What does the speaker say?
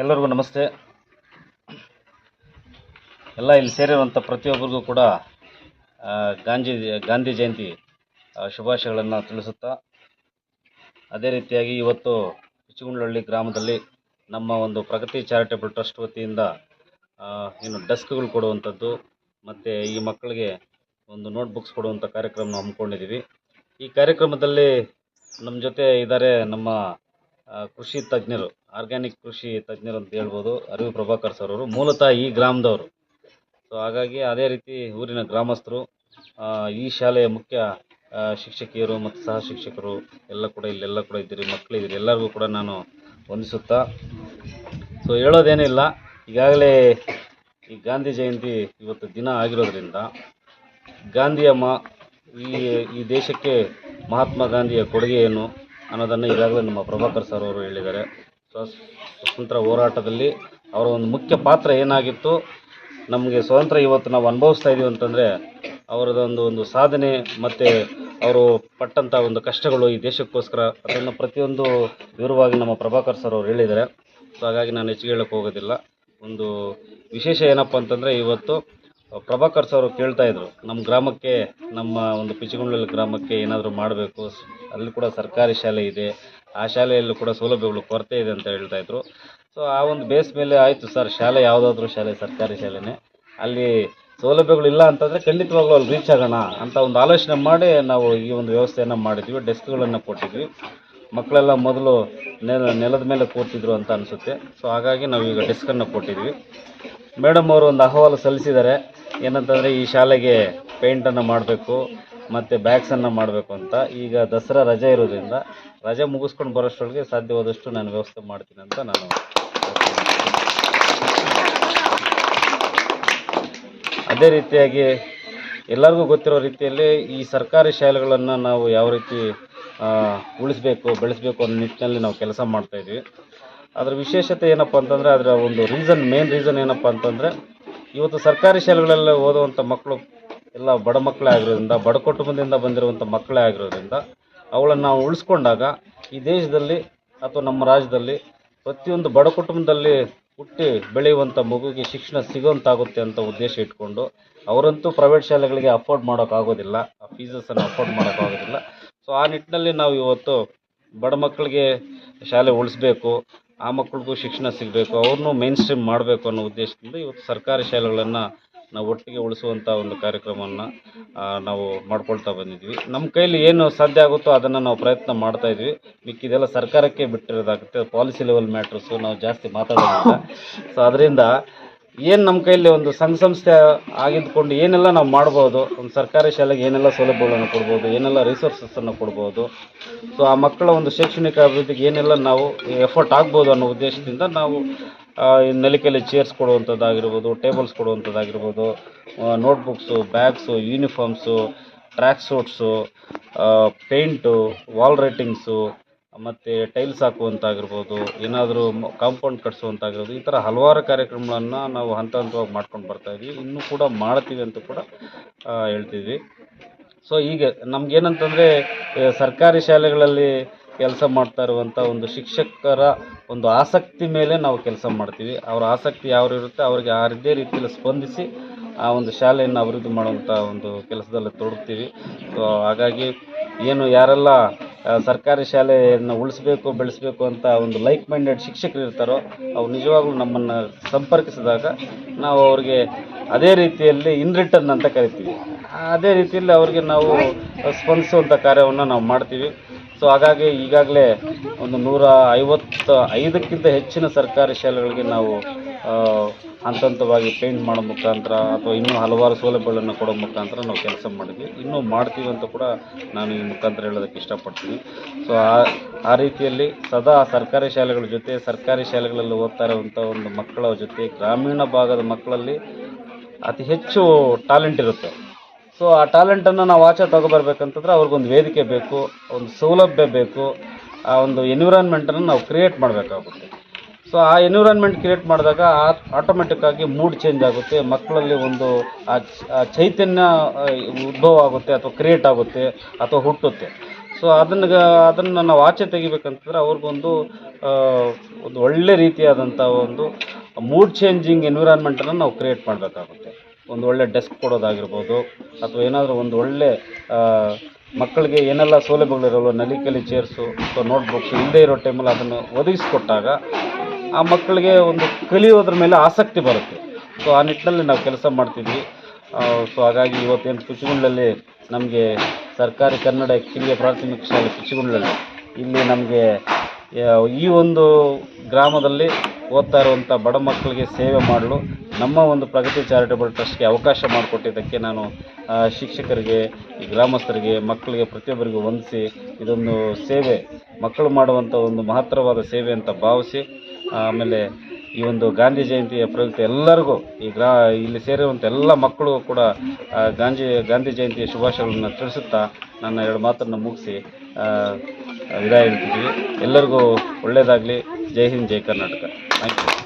ಎಲ್ಲರಿಗೂ ನಮಸ್ತೆ. ಎಲ್ಲ ಇಲ್ಲಿ ಸೇರಿರುವಂಥ ಪ್ರತಿಯೊಬ್ಬರಿಗೂ ಕೂಡ ಗಾಂಧಿ ಗಾಂಧಿ ಜಯಂತಿ ಶುಭಾಶಯಗಳನ್ನು ತಿಳಿಸುತ್ತಾ, ಅದೇ ರೀತಿಯಾಗಿ ಇವತ್ತು ಪಿಚ್ಚುಗುಂಡ್ಲಹಳ್ಳಿ ಗ್ರಾಮದಲ್ಲಿ ನಮ್ಮ ಒಂದು ಪ್ರಗತಿ ಚಾರಿಟೇಬಲ್ ಟ್ರಸ್ಟ್ ವತಿಯಿಂದ ಏನು ಡೆಸ್ಕ್ಗಳು ಕೊಡುವಂಥದ್ದು ಮತ್ತು ಈ ಮಕ್ಕಳಿಗೆ ಒಂದು ನೋಟ್ಬುಕ್ಸ್ ಕೊಡುವಂಥ ಕಾರ್ಯಕ್ರಮ ಹಮ್ಮಿಕೊಂಡಿದ್ದೀವಿ. ಈ ಕಾರ್ಯಕ್ರಮದಲ್ಲಿ ನಮ್ಮ ಜೊತೆ ಇದ್ದಾರೆ ನಮ್ಮ ಕೃಷಿ ತಜ್ಞರು ಆರ್ಗ್ಯಾನಿಕ್ ಕೃಷಿ ತಜ್ಞರು ಅಂತ ಹೇಳ್ಬೋದು ಅರಿವು ಪ್ರಭಾಕರ್ ಸರ್ ಅವರು, ಮೂಲತಃ ಈ ಗ್ರಾಮದವರು. ಸೊ ಹಾಗಾಗಿ ಅದೇ ರೀತಿ ಊರಿನ ಗ್ರಾಮಸ್ಥರು ಈ ಶಾಲೆಯ ಮುಖ್ಯ ಶಿಕ್ಷಕಿಯರು ಮತ್ತು ಸಹ ಶಿಕ್ಷಕರು ಎಲ್ಲ ಕೂಡ ಇಲ್ಲೆಲ್ಲ ಕೂಡ ಇದ್ದೀರಿ ಮಕ್ಕಳಿದ್ದೀರಿ ಎಲ್ಲರಿಗೂ ಕೂಡ ನಾನು ವಂದಿಸುತ್ತಾ. ಸೊ ಹೇಳೋದೇನಿಲ್ಲ ಈಗಾಗಲೇ ಈ ಗಾಂಧಿ ಜಯಂತಿ ಇವತ್ತು ದಿನ ಆಗಿರೋದ್ರಿಂದ ಗಾಂಧಿಯಮ್ಮ ಈ ಈ ದೇಶಕ್ಕೆ ಮಹಾತ್ಮ ಗಾಂಧಿಯ ಕೊಡುಗೆ ಏನು ಅನ್ನೋದನ್ನು ಈಗಾಗಲೇ ನಮ್ಮ ಪ್ರಭಾಕರ್ ಸರ್ ಅವರು ಹೇಳಿದ್ದಾರೆ. ಸ್ವತಂತ್ರ ಹೋರಾಟದಲ್ಲಿ ಅವರ ಒಂದು ಮುಖ್ಯ ಪಾತ್ರ ಏನಾಗಿತ್ತು? ನಮಗೆ ಸ್ವತಂತ್ರ ಇವತ್ತು ನಾವು ಅನುಭವಿಸ್ತಾ ಇದ್ದೀವಿ ಅಂತಂದರೆ ಅವರದೊಂದು ಒಂದು ಸಾಧನೆ ಮತ್ತು ಅವರು ಪಟ್ಟಂಥ ಒಂದು ಕಷ್ಟಗಳು ಈ ದೇಶಕ್ಕೋಸ್ಕರ ಅದನ್ನು ಪ್ರತಿಯೊಂದು ವಿವರವಾಗಿ ನಮ್ಮ ಪ್ರಭಾಕರ್ ಸರ್ ಅವರು ಹೇಳಿದ್ದಾರೆ. ಸೊ, ಹಾಗಾಗಿ ನಾನು ಹೆಚ್ಚಿಗೆ ಹೇಳೋಕ್ಕೆ ಹೋಗೋದಿಲ್ಲ. ಒಂದು ವಿಶೇಷ ಏನಪ್ಪ ಅಂತಂದರೆ, ಇವತ್ತು ಪ್ರಭಾಕರ್ ಸರ್ ಕೇಳ್ತಾ ಇದ್ರು ನಮ್ಮ ಗ್ರಾಮಕ್ಕೆ, ನಮ್ಮ ಒಂದು ಪಿಚಿಗುಂಡ್ಲಲ್ಲಿ ಗ್ರಾಮಕ್ಕೆ ಏನಾದರೂ ಮಾಡಬೇಕು ಅಲ್ಲಿ ಕೂಡ ಸರ್ಕಾರಿ ಶಾಲೆ ಇದೆ, ಆ ಶಾಲೆಯಲ್ಲೂ ಕೂಡ ಸೌಲಭ್ಯಗಳು ಕೊರತೆ ಇದೆ ಅಂತ ಹೇಳ್ತಾ ಇದ್ರು. ಸೊ ಆ ಒಂದು ಬೇಸ್ ಮೇಲೆ ಆಯಿತು ಸರ್, ಶಾಲೆ ಯಾವುದಾದ್ರೂ ಶಾಲೆ, ಸರ್ಕಾರಿ ಶಾಲೆನೇ. ಅಲ್ಲಿ ಸೌಲಭ್ಯಗಳಿಲ್ಲ ಅಂತಂದರೆ ಖಂಡಿತವಾಗ್ಲೂ ಅಲ್ಲಿ ರೀಚ್ ಆಗೋಣ ಅಂತ ಒಂದು ಆಲೋಚನೆ ಮಾಡಿ ನಾವು ಈ ಒಂದು ವ್ಯವಸ್ಥೆಯನ್ನು ಮಾಡಿದ್ವಿ, ಡೆಸ್ಕ್ಗಳನ್ನು ಕೊಟ್ಟಿದ್ವಿ. ಮಕ್ಕಳೆಲ್ಲ ಮೊದಲು ನೆಲ, ನೆಲದ ಮೇಲೆ ಕೂರ್ತಿದ್ರು ಅಂತ ಅನಿಸುತ್ತೆ. ಸೊ ಹಾಗಾಗಿ ನಾವು ಈಗ ಡೆಸ್ಕನ್ನು ಕೊಟ್ಟಿದ್ವಿ. ಮೇಡಮ್ ಅವರು ಒಂದು ಅಹವಾಲು ಸಲ್ಲಿಸಿದ್ದಾರೆ. ಏನಂತಂದರೆ ಈ ಶಾಲೆಗೆ ಪೇಂಟನ್ನು ಮಾಡಬೇಕು, ಮತ್ತು ಬ್ಯಾಗ್ಸನ್ನು ಮಾಡಬೇಕು ಅಂತ. ಈಗ ದಸರಾ ರಜೆ ಇರೋದ್ರಿಂದ ರಜೆ ಮುಗಿಸ್ಕೊಂಡು ಬರೋಷ್ಟರೊಳಗೆ ಸಾಧ್ಯವಾದಷ್ಟು ನಾನು ವ್ಯವಸ್ಥೆ ಮಾಡ್ತೀನಿ ಅಂತ ನಾನು ಅದೇ ರೀತಿಯಾಗಿ ಎಲ್ಲರಿಗೂ ಗೊತ್ತಿರೋ ರೀತಿಯಲ್ಲಿ ಈ ಸರ್ಕಾರಿ ಶಾಲೆಗಳನ್ನು ನಾವು ಯಾವ ರೀತಿ ಉಳಿಸ್ಬೇಕು, ಬೆಳೆಸಬೇಕು ಅನ್ನೋ ನಿಟ್ಟಿನಲ್ಲಿ ನಾವು ಕೆಲಸ ಮಾಡ್ತಾಯಿದ್ವಿ ಅದರ ವಿಶೇಷತೆ ಏನಪ್ಪ ಅಂತಂದರೆ ಅದರ ಒಂದು ರೀಸನ್ ಮೇನ್ ರೀಸನ್ ಏನಪ್ಪ ಅಂತಂದರೆ ಇವತ್ತು ಸರ್ಕಾರಿ ಶಾಲೆಗಳಲ್ಲಿ ಓದುವಂಥ ಮಕ್ಕಳು ಎಲ್ಲ ಬಡ ಮಕ್ಕಳೇ ಆಗಿರೋದ್ರಿಂದ, ಬಡ ಕುಟುಂಬದಿಂದ ಬಂದಿರುವಂಥ ಮಕ್ಕಳೇ ಆಗಿರೋದ್ರಿಂದ ಅವುಗಳನ್ನು ನಾವು ಉಳಿಸ್ಕೊಂಡಾಗ ಈ ದೇಶದಲ್ಲಿ ಅಥವಾ ನಮ್ಮ ರಾಜ್ಯದಲ್ಲಿ ಪ್ರತಿಯೊಂದು ಬಡ ಕುಟುಂಬದಲ್ಲಿ ಹುಟ್ಟಿ ಬೆಳೆಯುವಂಥ ಮಗುವಿಗೆ ಶಿಕ್ಷಣ ಸಿಗುವಂತಾಗುತ್ತೆ ಅಂತ ಉದ್ದೇಶ ಇಟ್ಕೊಂಡು, ಅವರಂತೂ ಪ್ರೈವೇಟ್ ಶಾಲೆಗಳಿಗೆ ಅಫೋರ್ಡ್ ಮಾಡೋಕ್ಕಾಗೋದಿಲ್ಲ, ಆ ಫೀಸಸನ್ನು ಅಫೋರ್ಡ್ ಮಾಡೋಕ್ಕಾಗೋದಿಲ್ಲ. ಸೊ ಆ ನಿಟ್ಟಿನಲ್ಲಿ ನಾವು ಇವತ್ತು ಬಡ ಮಕ್ಕಳಿಗೆ ಶಾಲೆ ಉಳಿಸ್ಬೇಕು ಆ ಮಕ್ಕಳಿಗೂ ಶಿಕ್ಷಣ ಸಿಗಬೇಕು, ಅವ್ರನ್ನೂ ಮೇನ್ ಸ್ಟ್ರೀಮ್ ಮಾಡಬೇಕು ಅನ್ನೋ ಉದ್ದೇಶದಿಂದ ಇವತ್ತು ಸರ್ಕಾರಿ ಶಾಲೆಗಳನ್ನು ನಾವು ಒಟ್ಟಿಗೆ ಉಳಿಸುವಂಥ ಒಂದು ಕಾರ್ಯಕ್ರಮವನ್ನು ನಾವು ಮಾಡ್ಕೊಳ್ತಾ ಬಂದಿದ್ವಿ. ನಮ್ಮ ಕೈಲಿ ಏನು ಸಾಧ್ಯ ಆಗುತ್ತೋ ಅದನ್ನು ನಾವು ಪ್ರಯತ್ನ ಮಾಡ್ತಾ ಇದ್ವಿ. ಮಿಕ್ಕಿದೆಲ್ಲ ಸರ್ಕಾರಕ್ಕೆ ಬಿಟ್ಟಿರೋದಾಗುತ್ತೆ. ಪಾಲಿಸಿ ಲೆವೆಲ್ ಮ್ಯಾಟ್ರಸ್ಸು ನಾವು ಜಾಸ್ತಿ ಮಾತಾಡೋದಿಲ್ಲ. ಸೊ ಅದರಿಂದ ಏನು ನಮ್ಮ ಕೈಯಲ್ಲಿ ಒಂದು ಸಂಘ ಸಂಸ್ಥೆ ಆಗಿದ್ದುಕೊಂಡು ಏನೆಲ್ಲ ನಾವು ಮಾಡ್ಬೋದು, ಒಂದು ಸರ್ಕಾರಿ ಶಾಲೆಗೆ ಏನೆಲ್ಲ ಸೌಲಭ್ಯಗಳನ್ನು ಕೊಡ್ಬೋದು, ಏನೆಲ್ಲ ರಿಸೋರ್ಸಸ್ಸನ್ನು ಕೊಡ್ಬೋದು ಸೊ ಆ ಮಕ್ಕಳ ಒಂದು ಶೈಕ್ಷಣಿಕ ಅಭಿವೃದ್ಧಿಗೆ ಏನೆಲ್ಲ ನಾವು ಎಫರ್ಟ್ ಆಗ್ಬೋದು ಅನ್ನೋ ಉದ್ದೇಶದಿಂದ ನಾವು ನೆಲಕೆಯಲ್ಲಿ ಚೇರ್ಸ್ ಕೊಡುವಂಥದ್ದಾಗಿರ್ಬೋದು tables ಕೊಡುವಂಥದ್ದಾಗಿರ್ಬೋದು notebooks bags uniforms track suits paint wall writings ಮತ್ತು ಟೈಲ್ಸ್ ಹಾಕುವಂತಾಗಿರ್ಬೋದು, ಏನಾದರೂ ಕಾಂಪೌಂಡ್ ಕಟ್ಸುವಂತಾಗಿರ್ಬೋದು, ಈ ಥರ ಹಲವಾರು ಕಾರ್ಯಕ್ರಮಗಳನ್ನು ನಾವು ಹಂತ ಹಂತವಾಗಿ ಮಾಡ್ಕೊಂಡು ಬರ್ತಾಯಿದ್ದೀವಿ ಇನ್ನೂ ಕೂಡ ಮಾಡ್ತೀವಿ ಅಂತ ಕೂಡ ಹೇಳ್ತಿದ್ವಿ. ಸೊ ಹೀಗೆ, ನಮ್ಗೇನಂತಂದರೆ ಸರ್ಕಾರಿ ಶಾಲೆಗಳಲ್ಲಿ ಕೆಲಸ ಮಾಡ್ತಾ ಇರುವಂಥ ಒಂದು ಶಿಕ್ಷಕರ ಒಂದು ಆಸಕ್ತಿ ಮೇಲೆ ನಾವು ಕೆಲಸ ಮಾಡ್ತೀವಿ. ಅವರ ಆಸಕ್ತಿ ಯಾರು ಇರುತ್ತೆ ಅವರಿಗೆ ಇದೇ ರೀತಿಯಲ್ಲಿ ಸ್ಪಂದಿಸಿ ಆ ಒಂದು ಶಾಲೆಯನ್ನು ಅಭಿವೃದ್ಧಿ ಮಾಡುವಂಥ ಒಂದು ಕೆಲಸದಲ್ಲಿ ತೊಡಗ್ತೀವಿ. ಸೊ ಹಾಗಾಗಿ ಏನು ಯಾರೆಲ್ಲ ಸರ್ಕಾರಿ ಶಾಲೆಯನ್ನು ಉಳಿಸ್ಬೇಕು, ಬೆಳೆಸಬೇಕು ಅಂತ ಒಂದು ಲೈಕ್ ಮೈಂಡೆಡ್ ಶಿಕ್ಷಕರು ಇರ್ತಾರೋ, ಅವ್ರು ನಿಜವಾಗ್ಲೂ ನಮ್ಮನ್ನು ಸಂಪರ್ಕಿಸಿದಾಗ ನಾವು ಅವ್ರಿಗೆ ಅದೇ ರೀತಿಯಲ್ಲಿ ಇನ್ ರಿಟರ್ನ್ ಅಂತ ಕರಿತೀವಿ. ಅದೇ ರೀತಿಯಲ್ಲಿ ಅವ್ರಿಗೆ ನಾವು ಸ್ಪಂದಿಸುವಂಥ ಕಾರ್ಯವನ್ನು ನಾವು ಮಾಡ್ತೀವಿ. ಸೊ ಹಾಗಾಗಿ ಈಗಾಗಲೇ ಒಂದು ನೂರ ಐವತ್ತು ಐದಕ್ಕಿಂತ ಹೆಚ್ಚಿನ ಸರ್ಕಾರಿ ಶಾಲೆಗಳಿಗೆ ನಾವು ಹಂತ ಹಂತವಾಗಿ ಪೇಂಟ್ ಮಾಡೋ ಮುಖಾಂತರ ಅಥವಾ ಇನ್ನೂ ಹಲವಾರು ಸೌಲಭ್ಯಗಳನ್ನು ಕೊಡೋ ಮುಖಾಂತರ ನಾವು ಕೆಲಸ ಮಾಡಿದ್ವಿ. ಇನ್ನೂ ಮಾಡ್ತೀವಿ ಅಂತ ಕೂಡ ನಾನು ಈ ಮುಖಾಂತರ ಹೇಳೋದಕ್ಕೆ ಇಷ್ಟಪಡ್ತೀನಿ. ಸೊ ಆ ಆ ರೀತಿಯಲ್ಲಿ ಸದಾ ಸರ್ಕಾರಿ ಶಾಲೆಗಳ ಜೊತೆ ಸರ್ಕಾರಿ ಶಾಲೆಗಳಲ್ಲಿ ಓದ್ತಾ ಇರುವಂಥ ಒಂದು ಮಕ್ಕಳ ಜೊತೆ ಗ್ರಾಮೀಣ ಭಾಗದ ಮಕ್ಕಳಲ್ಲಿ ಅತಿ ಹೆಚ್ಚು ಟ್ಯಾಲೆಂಟ್ ಇರುತ್ತೆ. ಸೊ ಆ ಟ್ಯಾಲೆಂಟನ್ನು ನಾವು ಆಚೆ ತಗೊಬರ್ಬೇಕಂತಂದ್ರೆ ಅವ್ರಿಗೊಂದು ವೇದಿಕೆ ಬೇಕು, ಒಂದು ಸೌಲಭ್ಯ ಬೇಕು, ಆ ಒಂದು ಎನ್ವಿರಾನ್ಮೆಂಟನ್ನು ನಾವು ಕ್ರಿಯೇಟ್ ಮಾಡಬೇಕಾಗುತ್ತೆ. ಸೊ ಆ ಎನ್ವಿರಾನ್ಮೆಂಟ್ ಕ್ರಿಯೇಟ್ ಮಾಡಿದಾಗ ಆಟೋಮೆಟಿಕ್ ಆಗಿ ಮೂಡ್ ಚೇಂಜ್ ಆಗುತ್ತೆ, ಮಕ್ಕಳಲ್ಲಿ ಒಂದು ಆ ಚೈತನ್ಯ ಉದ್ಭವ ಆಗುತ್ತೆ ಅಥವಾ ಕ್ರಿಯೇಟ್ ಆಗುತ್ತೆ ಅಥವಾ ಹುಟ್ಟುತ್ತೆ. ಸೊ ಅದನ್ನ ಅದನ್ನು ನಾವು ಆಚೆ ತೆಗಿಬೇಕಂತಂದ್ರೆ ಅವ್ರಿಗೊಂದು ಒಂದು ಒಳ್ಳೆ ರೀತಿಯಾದಂಥ ಒಂದು ಮೂಡ್ ಚೇಂಜಿಂಗ್ ಎನ್ವಿರಾನ್ಮೆಂಟನ್ನು ನಾವು ಕ್ರಿಯೇಟ್ ಮಾಡಬೇಕಾಗುತ್ತೆ. ಒಂದು ಒಳ್ಳೆ ಡೆಸ್ಕ್ ಕೊಡೋದಾಗಿರ್ಬೋದು, ಅಥವಾ ಏನಾದರೂ ಒಂದು ಒಳ್ಳೆ ಮಕ್ಕಳಿಗೆ ಏನೆಲ್ಲ ಸೌಲಭ್ಯಗಳಿರಲ್ಲ ನಲಿಕಲಿ ಚೇರ್ಸು ಅಥವಾ ನೋಟ್ಬುಕ್ಸ್ ಇಲ್ಲದೇ ಇರೋ ಟೈಮಲ್ಲಿ ಅದನ್ನು ಒದಗಿಸ್ಕೊಟ್ಟಾಗ ಆ ಮಕ್ಕಳಿಗೆ ಒಂದು ಕಲಿಯೋದ್ರ ಮೇಲೆ ಆಸಕ್ತಿ ಬರುತ್ತೆ. ಸೊ ಆ ನಿಟ್ಟಿನಲ್ಲಿ ನಾವು ಕೆಲಸ ಮಾಡ್ತಿದ್ವಿ. ಸೊ ಹಾಗಾಗಿ ಇವತ್ತೇನು ಕುಚಿಗುಂಡ್ಲಲ್ಲಿ ನಮಗೆ ಸರ್ಕಾರಿ ಕನ್ನಡ ಕಿರಿಯ ಪ್ರಾಥಮಿಕ ಶಾಲೆ ಕುಚಿಗುಂಡ್ಲಲ್ಲಿ ಇಲ್ಲಿ ನಮಗೆ ಈ ಒಂದು ಗ್ರಾಮದಲ್ಲಿ ಓದ್ತಾ ಇರುವಂಥ ಬಡ ಮಕ್ಕಳಿಗೆ ಸೇವೆ ಮಾಡಲು ನಮ್ಮ ಒಂದು ಪ್ರಗತಿ ಚಾರಿಟಬಲ್ ಟ್ರಸ್ಟ್ಗೆ ಅವಕಾಶ ಮಾಡಿಕೊಟ್ಟಿದ್ದಕ್ಕೆ ನಾನು ಶಿಕ್ಷಕರಿಗೆ ಗ್ರಾಮಸ್ಥರಿಗೆ, ಮಕ್ಕಳಿಗೆ ಪ್ರತಿಯೊಬ್ಬರಿಗೂ ವಂದಿಸಿ ಇದೊಂದು ಸೇವೆ, ಮಕ್ಕಳು ಮಾಡುವಂಥ ಒಂದು ಮಹತ್ತರವಾದ ಸೇವೆ ಅಂತ ಭಾವಿಸಿ ಆಮೇಲೆ ಈ ಒಂದು ಗಾಂಧಿ ಜಯಂತಿಯ ಪ್ರಯುಕ್ತ ಎಲ್ಲರಿಗೂ, ಈ ಗ್ರಾ, ಇಲ್ಲಿ ಸೇರಿರುವಂಥ ಎಲ್ಲ ಮಕ್ಕಳು ಕೂಡ ಗಾಂಧಿ ಗಾಂಧಿ ಜಯಂತಿಯ ಶುಭಾಶಯಗಳನ್ನು ತಿಳಿಸುತ್ತಾ ನನ್ನ ಎರಡು ಮಾತನ್ನು ಮುಗಿಸಿ ವಿದಾಯ ಹೇಳ್ತಿದ್ದೀವಿ. ಎಲ್ಲರಿಗೂ ಒಳ್ಳೆಯದಾಗಲಿ ಜೈ ಹಿಂದ್, ಜೈ ಕರ್ನಾಟಕ. Thank you